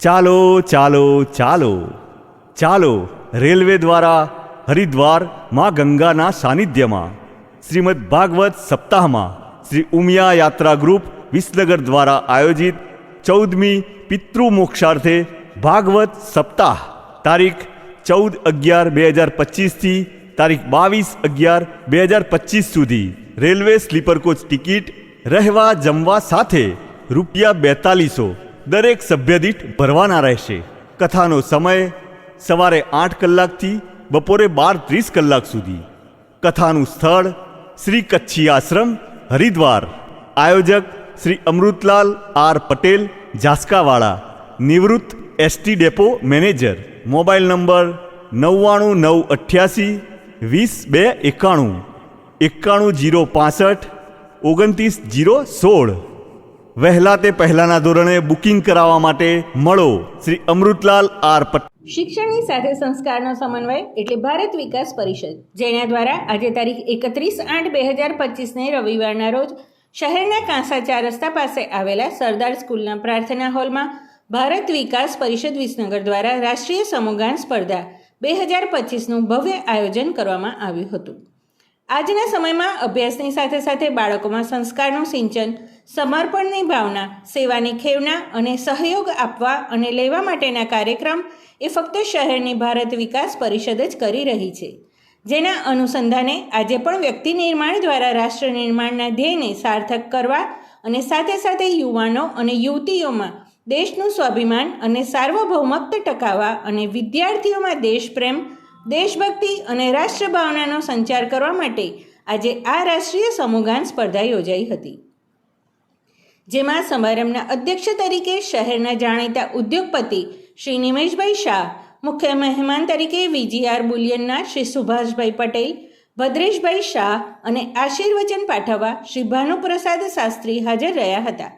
ચાલો ચાલો ચાલો. ચાલો, રેલવે દ્વારા હરિદ્વાર મા ગંગાના સાનિધ્યમાં. શ્રીમદ ભાગવત સપ્તાહમાં શ્રી ઉમિયા યાત્રા ગ્રુપ વિસનગર દ્વારા આયોજિત ચૌદમી પિતૃ મોક્ષાર્થે ભાગવત સપ્તાહ, તારીખ ચૌદ અગિયાર બે હજાર પચીસથી તારીખ બાવીસ અગિયાર બે હજાર પચીસ સુધી. રેલવે સ્લીપર કોચ ટિકિટ રહેવા જમવા સાથે રૂપિયા બેતાલીસો દરેક સભ્ય દીઠ ભરવાના રહેશે. કથાનો સમય સવારે આઠ કલાકથી બપોરે બાર ત્રીસ કલાક સુધી. કથાનું સ્થળ શ્રી કચ્છી આશ્રમ, હરિદ્વાર. આયોજક શ્રી અમૃતલાલ આર પટેલ, ઝાસ્કાવાળા, નિવૃત્ત ST depot manager. Mobile number નવ્વાણું નવ અઠ્યાસી વીસ બે એકાણું. એકાણું જીરો પાસઠ, ઓગણત્રીસ જીરો સોળ. વહેલા તે પહેલાના ધોરણે બુકિંગ કરાવવા માટે મળો શ્રી અમૃતલાલ આર પટેલ શિક્ષણની સાથે સંસ્કારનો સમન્વય એટલે ભારત વિકાસ પરિષદ, જેના દ્વારા આજે તારીખ એકત્રીસ આઠ બે હજાર પચીસને રવિવારના રોજ શહેરના કાંસા ચાર રસ્તા પાસે આવેલા સરદાર સ્કૂલના પ્રાર્થના હોલમાં ભારત વિકાસ પરિષદ વિસનગર દ્વારા રાષ્ટ્રીય સમૂહગાન સ્પર્ધા બે હજાર પચીસનું ભવ્ય આયોજન કરવામાં આવ્યું હતું. આજના સમયમાં અભ્યાસની સાથે સાથે બાળકોમાં સંસ્કારનું સિંચન, સમર્પણની ભાવના, સેવાની ખેવના અને સહયોગ આપવા અને લેવા માટેના કાર્યક્રમ એ ફક્ત શહેરની ભારત વિકાસ પરિષદ જ કરી રહી છે. જેના અનુસંધાને આજે પણ વ્યક્તિ નિર્માણ દ્વારા રાષ્ટ્ર નિર્માણના ધ્યેયને સાર્થક કરવા અને સાથે સાથે યુવાનો અને યુવતીઓમાં દેશનું સ્વાભિમાન અને સાર્વભૌમત્વ ટકાવવા અને વિદ્યાર્થીઓમાં દેશપ્રેમ, દેશભક્તિ અને રાષ્ટ્રભાવનાનો સંચાર કરવા માટે આજે આ રાષ્ટ્રીય સમૂહગાન સ્પર્ધા યોજાઈ હતી. જેમાં સમારંભના અધ્યક્ષ તરીકે શહેરના જાણીતા ઉદ્યોગપતિ શ્રી નિમેશભાઈ શાહ મુખ્ય મહેમાન તરીકે વીજીઆર બુલિયનના શ્રી સુભાષભાઈ પટેલ, ભદ્રેશભાઈ શાહ અને આશીર્વચન પાઠવવા શ્રી ભાનુપ્રસાદ શાસ્ત્રી હાજર રહ્યા હતા.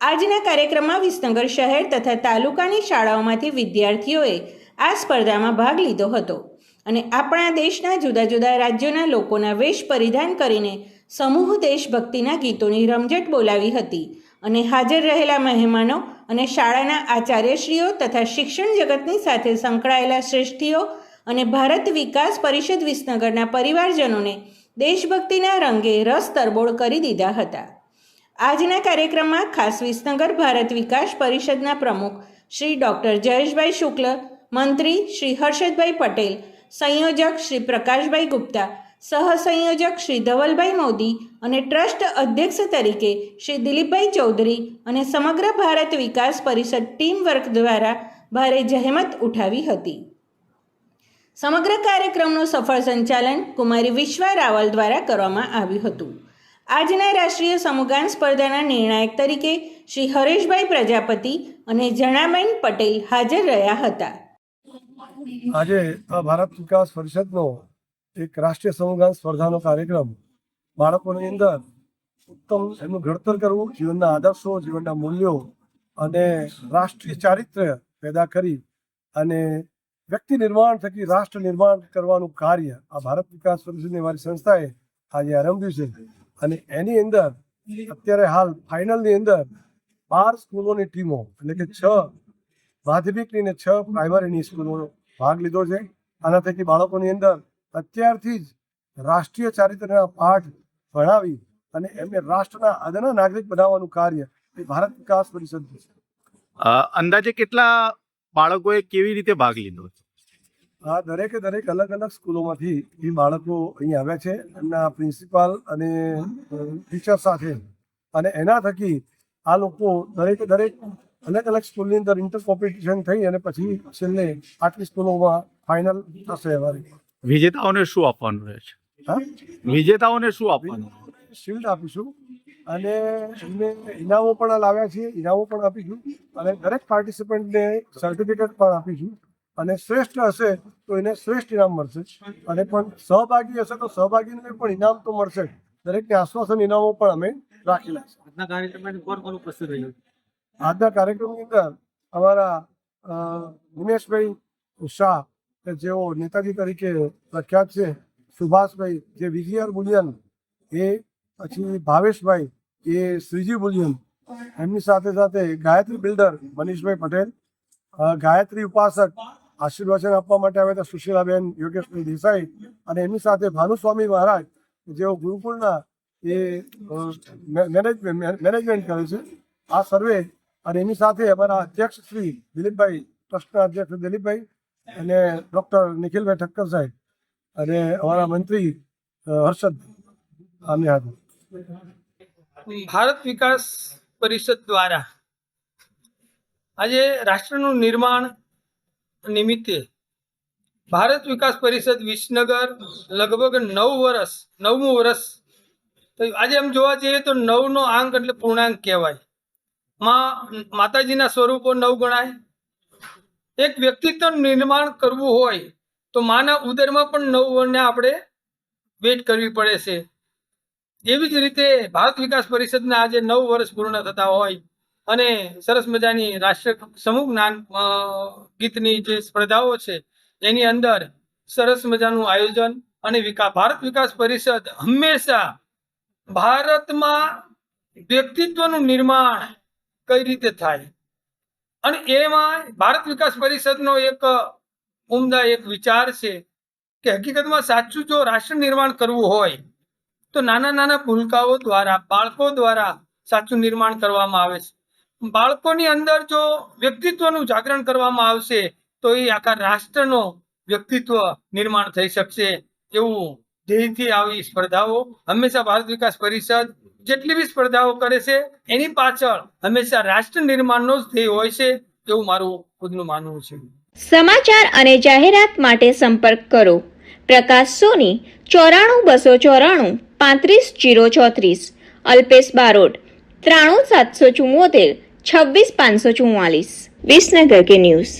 આજના કાર્યક્રમમાં વિસનગર શહેર તથા તાલુકાની શાળાઓમાંથી વિદ્યાર્થીઓએ આ સ્પર્ધામાં ભાગ લીધો હતો અને આપણા દેશના જુદા જુદા રાજ્યોના લોકોના વેશ પરિધાન કરીને સમૂહ દેશભક્તિના ગીતોની રમઝટ બોલાવી હતી. અને હાજર રહેલા મહેમાનો અને શાળાના આચાર્યશ્રીઓ તથા શિક્ષણ જગતની સાથે સંકળાયેલા શ્રેષ્ઠીઓ અને ભારત વિકાસ પરિષદ વિસનગરના પરિવારજનોને દેશભક્તિના રંગે રસ તરબોળ કરી દીધા હતા. આજના કાર્યક્રમમાં ખાસ વિસનગર ભારત વિકાસ પરિષદના પ્રમુખ શ્રી ડૉક્ટર જયેશભાઈ શુક્લ, મંત્રી શ્રી હર્ષદભાઈ પટેલ, સંયોજક શ્રી પ્રકાશભાઈ ગુપ્તા સહસંયોજક શ્રી ધવલભાઈ મોદી અને ટ્રસ્ટ અધ્યક્ષ તરીકે શ્રી દિલીપભાઈ ચૌધરી અને સમગ્ર ભારત વિકાસ પરિષદ ટીમ વર્ક દ્વારા ભારે જહેમત ઉઠાવી હતી. સમગ્ર કાર્યક્રમનું સફળ સંચાલન કુમારી વિશ્વા રાવલ દ્વારા કરવામાં આવ્યું હતું. આજના રાષ્ટ્રીય સમુગાન સ્પર્ધાના નિર્ણાયક તરીકે શ્રી હરેશભાઈ પ્રજાપતિ અને જણાબેન પટેલ હાજર રહ્યા હતા. આજે આ ભારત વિકાસ પરિષદનો એક રાષ્ટ્રીય સમૂહગાન સ્પર્ધાનો કાર્યક્રમ. બાળકોની અંદર ઉત્તમ એમનું ઘડતર કરવું, જીવનના આદર્શો, જીવનના મૂલ્યો અને રાષ્ટ્રીય ચારિત્ર્ય પેદા કરી અને વ્યક્તિ નિર્માણ થકી રાષ્ટ્ર નિર્માણ કરવાનું કાર્ય આ ભારત વિકાસ પરિષદની મારી સંસ્થાએ આજે આરંભ્યું છે. અને એની અંદર અત્યારે હાલ ફાઇનલની અંદર બાર સ્કૂલોની ટીમો, એટલે કે છ માધ્યમિકની ને છ પ્રાઇમરીની સ્કૂલોનો ભાગ લીધો છે. આના થકી બાળકોની અંદર અત્યારથી જ રાષ્ટ્રીય ચારિત્રના પાઠ ભણાવી અને એમને રાષ્ટ્રના અદના નાગરિક બનાવવાનું કાર્ય એ ભારત વિકાસ પરિષદ છે. અંદાજે કેટલા બાળકોએ કેવી રીતે ભાગ લીધો આ દરેકે દરેક અલગ અલગ સ્કૂલોમાંથી એ બાળકો અહીં આવ્યા છે. એમના પ્રિન્સિપાલ અને ટીચર સાથે. અને એના થકી આ લોકો દરેકે દરેક અલગ અલગ સ્કૂલની અંદર ઇન્ટર કોમ્પિટિશન થઈ અને પછી છેલ્લે આટલી સ્કૂલોમાં ફાઇનલ થશે અમારી. વિજેતાઓને શું આપવાનું રહે છે? હા? વિજેતાઓને શું આપવાનું? શિલ્ડ આપીશું અને એમને ઇનામો પણ લાવ્યા છીએ ઇનામો પણ આપીશું અને દરેક પાર્ટિસિપન્ટને સર્ટિફિકેટ પણ આપીશું. અને શ્રેષ્ઠ હશે તો એને શ્રેષ્ઠ ઇનામ મળશે. અને પણ સહભાગી હશે તો સહભાગીને પણ ઇનામ તો મળશે. દરેકને આશ્વાસન ઇનામો પણ અમે રાખેલા છે. આજના કાર્યક્રમમાં કોણ કોણ ઉપસ્થિત રહ્યું? આજના કાર્યક્રમની અંદર અમારા દિનેશભાઈ શાહ કે જેઓ નેતાજી તરીકે પ્રખ્યાત છે, સુભાષભાઈ, જે વિજયર બુલિયન, એ પછી ભાવેશભાઈ, એ શ્રીજી બુલિયન, એમની સાથે સાથે ગાયત્રી બિલ્ડર મનીષભાઈ પટેલ ગાયત્રી ઉપાસક આશીર્વચન આપવા માટે આવ્યા હતા સુશીલાબેન, યોગેશભાઈ દેસાઈ અને એમની સાથે ભાનુસ્વામી મહારાજ, જેઓ ગુરુકુળના એ મેનેજમેન્ટ મેનેજમેન્ટ કરે છે. આ સર્વે અને એની સાથે અમારા અધ્યક્ષ શ્રી દિલીપભાઈ, ટ્રસ્ટના અધ્યક્ષ દિલીપભાઈ અને ડૉક્ટર નિખિલભાઈ ઠક્કર સાહેબ અને અમારા મંત્રી હર્ષદ ભારત વિકાસ પરિષદ દ્વારા આજે રાષ્ટ્રનું નિર્માણ નિમિત્તે ભારત વિકાસ પરિષદ વિસનગર લગભગ નવ વર્ષ નવમું વર્ષ તો આજે એમ જોવા જઈએ તો નવનો આંક એટલે પૂર્ણાંક કહેવાય. માં, માતાજીના સ્વરૂપો નવ ગણાય. એક વ્યક્તિત્વ નિર્માણ કરવું હોય તો માના ઉદરમાં પણ નવ વર્ણને આપણે વેટ કરવી પડે છે. એવી જ રીતે ભારત વિકાસ પરિષદના આજે નવ વર્ષ પૂર્ણ થતા હોય અને સરસ મજાની રાષ્ટ્ર સમૂહ જ્ઞાન ગીતની જે સ્પર્ધાઓ છે, એની અંદર સરસ મજાનું આયોજન અને વિકાસ ભારત વિકાસ પરિષદ હંમેશા ભારતમાં વ્યક્તિત્વનું નિર્માણ કઈ રીતે થાય? અને એમાં ભારત વિકાસ પરિષદનો એક ઉમદા એક વિચાર છે કે હકીકતમાં સાચું જો રાષ્ટ્ર નિર્માણ કરવું હોય, તો નાના નાના ભૂલકાઓ દ્વારા, બાળકો દ્વારા સાચું નિર્માણ કરવામાં આવે છે. બાળકોની અંદર જો વ્યક્તિત્વનું જાગરણ કરવામાં આવશે, તો એ આખા રાષ્ટ્રનો વ્યક્તિત્વ નિર્માણ થઈ શકશે. એવું ધ્યેયથી આવી સ્પર્ધાઓ હંમેશા ભારત વિકાસ પરિષદ જેટલી બી સ્પર્ધાઓ કરે છે, એની પાછળ હંમેશા રાષ્ટ્ર નિર્માણનો જ ધ્યેય હોય છે તેવું મારું ખુદનું માનવું છે. સમાચાર અને જાહેરાત માટે સંપર્ક કરો. પ્રકાશ સોની, ચોરાણું બસો ચોરાણું, પાંત્રીસ જીરો ચોત્રીસ. અલ્પેશ બારોટ, ત્રાણું સાતસો ચુમ્મોતેર છવ્વીસ પાંચસો ચુમ્માલીસ વિસનગર કે ન્યૂઝ.